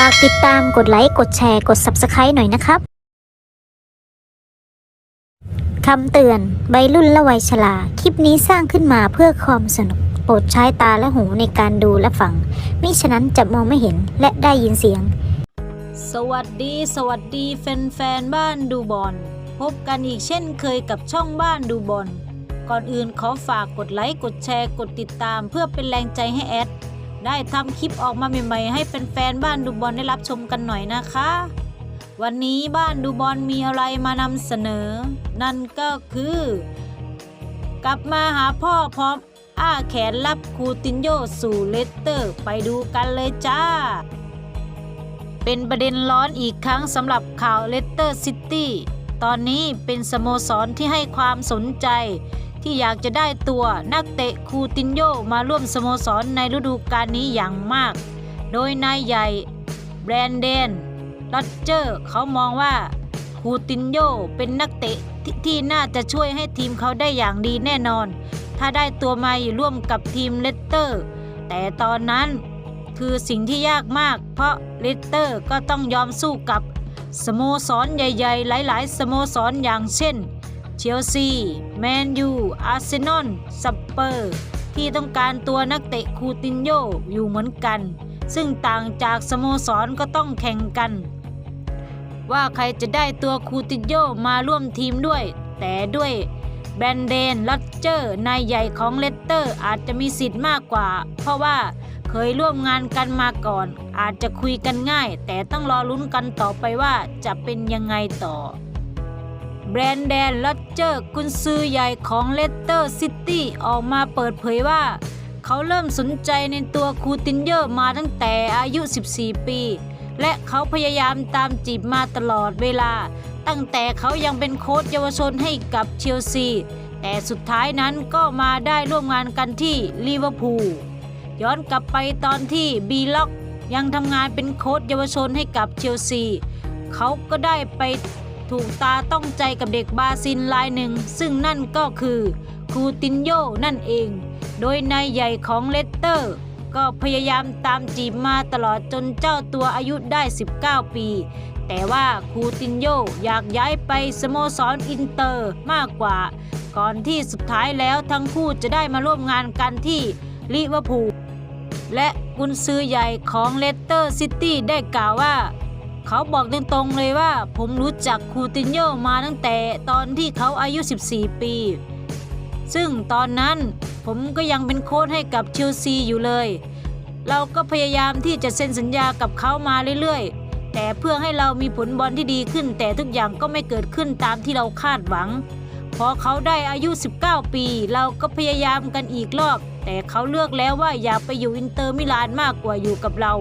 ฝากติดตามกดไลค์ กดแชร์ กด Subscribe หน่อยนะครับ คำเตือนใบรุ่นและวัยชรา คลิปนี้สร้างขึ้นมาเพื่อความสนุก โปรดใช้ตาและหูในการดูและฟัง มิฉะนั้นจะมองไม่เห็นและได้ยินเสียง สวัสดี สวัสดีแฟนๆบ้านดูบอล พบกันอีกเช่นเคยกับช่องบ้านดูบอล ก่อนอื่นขอฝากกดไลค์ กดแชร์ กดติดตามเพื่อเป็นแรงใจให้แอด ได้ทำคลิปออกมาใหม่ๆ ให้แฟนๆบ้านดูบอลได้รับชมกันหน่อยนะคะ วันนี้บ้านดูบอลมีอะไรมานำเสนอ นั่นก็คือ กลับมาหาพ่อพร้อมอ้าแขนรับคูตินโยสู่เลสเตอร์ ไปดูกันเลยจ้า เป็นประเด็นร้อนอีกครั้งสำหรับข่าวเลสเตอร์ซิตี้ตอนนี้เป็นสโมสรที่ให้ความสนใจ ที่อยากจะได้ตัวนักเตะคูตินโยมาร่วมสโมสรในฤดูกาลนี้อย่างมาก โดยนายใหญ่แบรนเดนลอดเจอร์เขามองว่าคูตินโยเป็นนักเตะทที่น่าจะช่วยให้ทีมเขาได้อย่างดีแน่นอน ถ้าได้ตัวมาอยู่ร่วมกับทีมเลสเตอร์ แต่ตอนนั้นคือสิ่งที่ยากมาก เพราะเลสเตอร์ก็ต้องยอมสู้กับสโมสรใหญ่ ๆ หลาย ๆ สโมสรอย่างเช่น เชลซี แมนยู อาร์เซนอลสเปอร์ ที่ต้องการตัวนักเตะคูตินโยอยู่เหมือนกัน ซึ่งต่างจากสโมสรก็ต้องแข่งกัน ว่าใครจะได้ตัวคูตินโยมาร่วมทีมด้วย แต่ด้วยแบรนเดนลอดเจอร์นายใหญ่ของเลสเตอร์อาจจะมีสิทธิ์มากกว่า เพราะว่าเคยร่วมงานกันมาก่อน อาจจะคุยกันง่าย แต่ต้องรอลุ้นกันต่อไปว่าจะเป็นยังไงต่อ แบรนแดนลอดเจอร์กุนซือใหญ่ของเลสเตอร์ซิตี้ออกมาเปิดเผยว่า เขาเริ่มสนใจในตัวคูตินเยอร์มาตั้งแต่อายุ 14 ปี และเขาพยายามตามจีบมาตลอดเวลา ตั้งแต่เขายังเป็นโค้ชเยาวชนให้กับเชลซี แต่สุดท้ายนั้นก็มาได้ร่วมงานกันที่ลิเวอร์พูลย้อนกลับไปตอนที่บีล็อกยังทำงานเป็นโค้ชเยาวชนให้กับเชลซี เขาก็ได้ไป ถูกตาต้องใจกับเด็กบาซิลรายหนึ่ง ซึ่งนั่นก็คือคูตินโยนั่นเอง โดยนายใหญ่ของเลสเตอร์ ก็พยายามตามจีบมาตลอดจนเจ้าตัวอายุได้ 19 ปี แต่ว่าคูตินโยอยากย้ายไปสโมสรอินเตอร์มากกว่า ก่อนที่สุดท้ายแล้วทั้งคู่จะได้มาร่วมงานกันที่ลิเวอร์พูลและกุนซือใหญ่ของเลสเตอร์ซิตี้ได้กล่าวว่า เขาบอกตรงๆเลยว่า ผมรู้จักคูตินโยมาตั้งแต่ตอนที่เขาอายุ 14 ปี ซึ่งตอนนั้นผมก็ยังเป็นโค้ชให้กับเชลซีอยู่เลย เราก็พยายามที่จะเซ็นสัญญากับเขามาเรื่อยๆ แต่เพื่อให้เรามีผลบอลที่ดีขึ้น แต่ทุกอย่างก็ไม่เกิดขึ้นตามที่เราคาดหวัง พอเขาได้อายุ 19 ปี เราก็พยายามกันอีกรอบ แต่เขาเลือกแล้วว่าอยากไปอยู่อินเตอร์มิลานมากกว่าอยู่กับเรา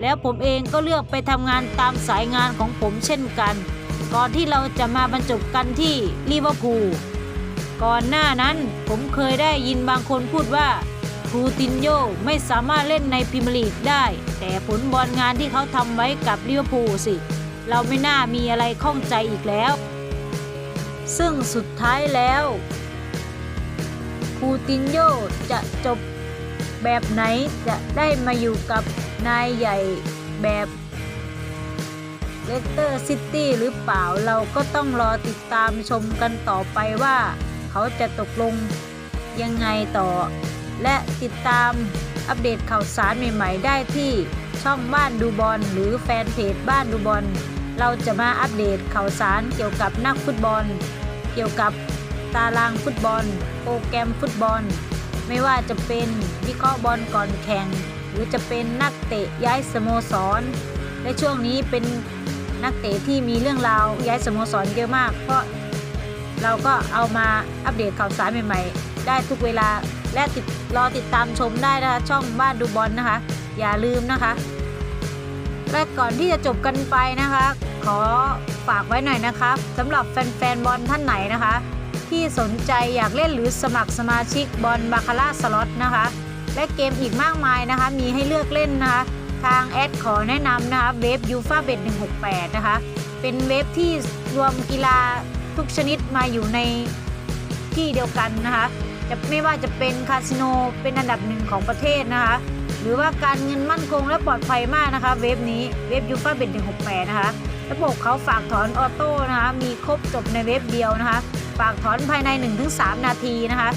แล้วผมเองก็เลือกไปทำงานตามสายงานของผมเช่นกัน ก่อนที่เราจะมาบรรจบกันที่ลิเวอร์พูลก่อนหน้านั้นผมเคยได้ยินบางคนพูดว่าคูตินโยไม่สามารถเล่นในพรีเมียร์ลีกได้ แต่ผลบอลงานที่เขาทำไว้กับลิเวอร์พูลสิ เราไม่น่ามีอะไรข้องใจอีกแล้ว ซึ่งสุดท้ายแล้ว คูตินโยจะจบแบบไหนจะได้มาอยู่กับนายใหญ่แบบเลสเตอร์ซิตี้หรือเปล่าเราก็ต้องรอติดตามชมกันต่อไปว่า เขาจะตกลงยังไงต่อ และติดตามอัปเดตข่าวสารใหม่ๆ ได้ที่ช่องบ้านดูบอลหรือแฟนเพจบ้านดูบอลเราจะมาอัปเดตข่าวสารเกี่ยวกับนักฟุตบอล เกี่ยวกับ ตารางฟุตบอล โปรแกรมฟุตบอล ไม่ว่าจะเป็นวิเคราะห์บอลก่อนแข่ง หรือจะเป็นนักเตะย้ายสโมสร และช่วงนี้เป็นนักเตะที่มีเรื่องราวย้ายสโมสรเยอะมาก เพราะเราก็เอามาอัปเดตข่าวสารใหม่ๆ ได้ทุกเวลาและติดรอติดตามชมได้นะคะช่องบ้านดูบอลนะคะ อย่าลืมนะคะ และก่อนที่จะจบกันไปนะคะ ขอฝากไว้หน่อยนะครับสำหรับแฟนๆบอลท่านไหนนะคะ ที่สนใจอยากเล่นหรือสมัครสมาชิกบอลบาคาร่าสล็อตนะคะ และเกมอีกมากมายนะคะ มีให้เลือกเล่นนะคะ ทางแอดขอแนะนำนะคะเว็บยูฟาเบ t 168 นะคะ เป็นเว็บที่รวมกีฬาทุกชนิดมาอยู่ในที่เดียวกันนะคะ จะไม่ว่าจะเป็นคาสิโนเป็นอันดับหนึ่งของประเทศนะคะ หรือว่าการเงินมั่นคงและปลอดภัยมากนะคะ เว็บนี้เว็บยูฟาเบ็ด168 นะคะ ระบบเขาฝากถอนออโต้นะคะ มีครบจบในเว็บเดียวนะคะ ฝากถอนภายใน 1-3 นาทีนะคะ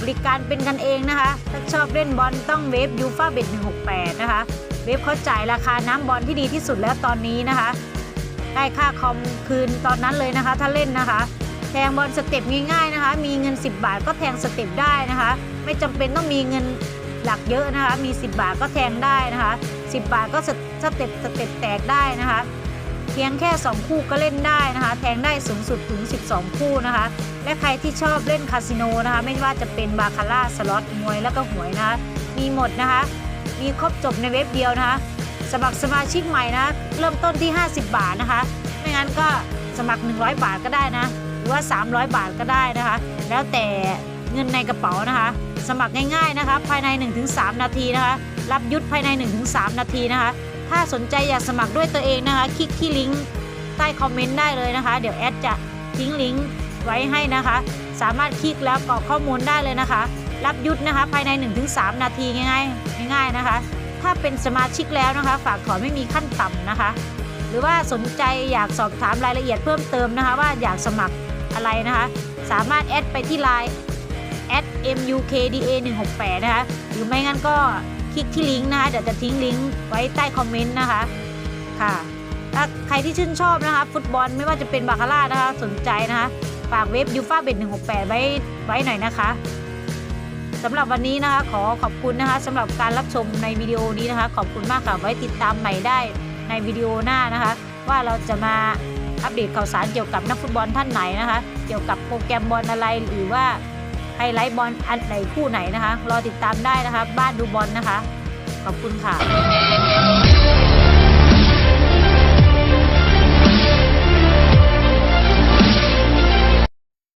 บริการเป็นกันเองนะคะ ถ้าชอบเล่นบอลต้องเว็บยูฟาเบ็ด168 นะคะ เว็บเขาจ่ายราคาน้ำบอลที่ดีที่สุดแล้วตอนนี้นะคะ ได้ค่าคอมคืนตอนนั้นเลยนะคะ ถ้าเล่นนะคะ แทงบอลสเต็ปง่ายๆนะคะ มีเงิน 10 บาทก็แทงสเต็ปได้นะคะ ไม่จำเป็นต้องมีเงินหลักเยอะนะคะ มี 10 บาทก็แทงได้นะคะ 10 บาทก็สเต็ปสเต็ปแตกได้นะคะ เพียงแค่ 2 คู่ก็เล่นได้นะคะ แทงได้สูงสุดถึง 12 คู่นะคะ และใครที่ชอบเล่นคาสิโนนะคะ ไม่ว่าจะเป็นบาคาร่าสล็อตมวยแล้วก็หวยนะคะ มีหมดนะคะ มีครบจบในเว็บเดียวนะคะสมัครสมาชิกใหม่นะ เริ่มต้นที่ 50 บาทนะคะ ไม่งั้นก็สมัคร 100 บาทก็ได้นะ หรือว่า 300 บาทก็ได้นะคะ แล้วแต่เงินในกระเป๋านะคะ สมัครง่ายๆนะคะ ภายใน 1-3 นาทีนะคะ รับยุทธภายใน 1-3 นาทีนะคะ ถ้าสนใจอยากสมัครด้วยตัวเองนะคะ คลิกที่ลิงก์ใต้คอมเมนต์ได้เลยนะคะ เดี๋ยวแอดจะทิ้งลิงก์ไว้ให้นะคะ สามารถคลิกแล้วกรอกข้อมูลได้เลยนะคะ รับยุทธนะคะ ภายใน 1-3 นาทีง่ายๆง่าย ๆนะคะ ถ้าเป็นสมาชิกแล้วนะคะ ฝากถอนไม่มีขั้นต่ำนะคะ หรือว่าสนใจอยากสอบถามรายละเอียดเพิ่มเติมนะคะ ว่าอยากสมัครอะไรนะคะ สามารถแอดไปที่ Line mukda 168นะคะ หรือไม่งั้นก็ คลิกที่ลิงก์นะคะเดี๋ยวจะทิ้งลิงก์ไว้ใต้คอมเมนต์นะคะค่ะถ้าใครที่ชื่นชอบนะคะฟุตบอลไม่ว่าจะเป็นบาคาร่านะคะสนใจนะคะฝากเว็บยูฟ่าเบ็ด168ไว้ไว้หน่อยนะคะสำหรับวันนี้นะคะขอขอบคุณนะคะสำหรับการรับชมในวิดีโอนี้นะคะ ขอบคุณมากค่ะไว้ติดตามใหม่ได้ในวิดีโอหน้านะคะ ว่าเราจะมาอัปเดตข่าวสารเกี่ยวกับนักฟุตบอลท่านไหนนะคะ เกี่ยวกับโปรแกรมบอลอะไรหรือว่า ไฮไลท์บอลอันไหนคู่ไหนนะคะ รอติดตามได้นะคะ บ้านดูบอลนะคะ ขอบคุณค่ะ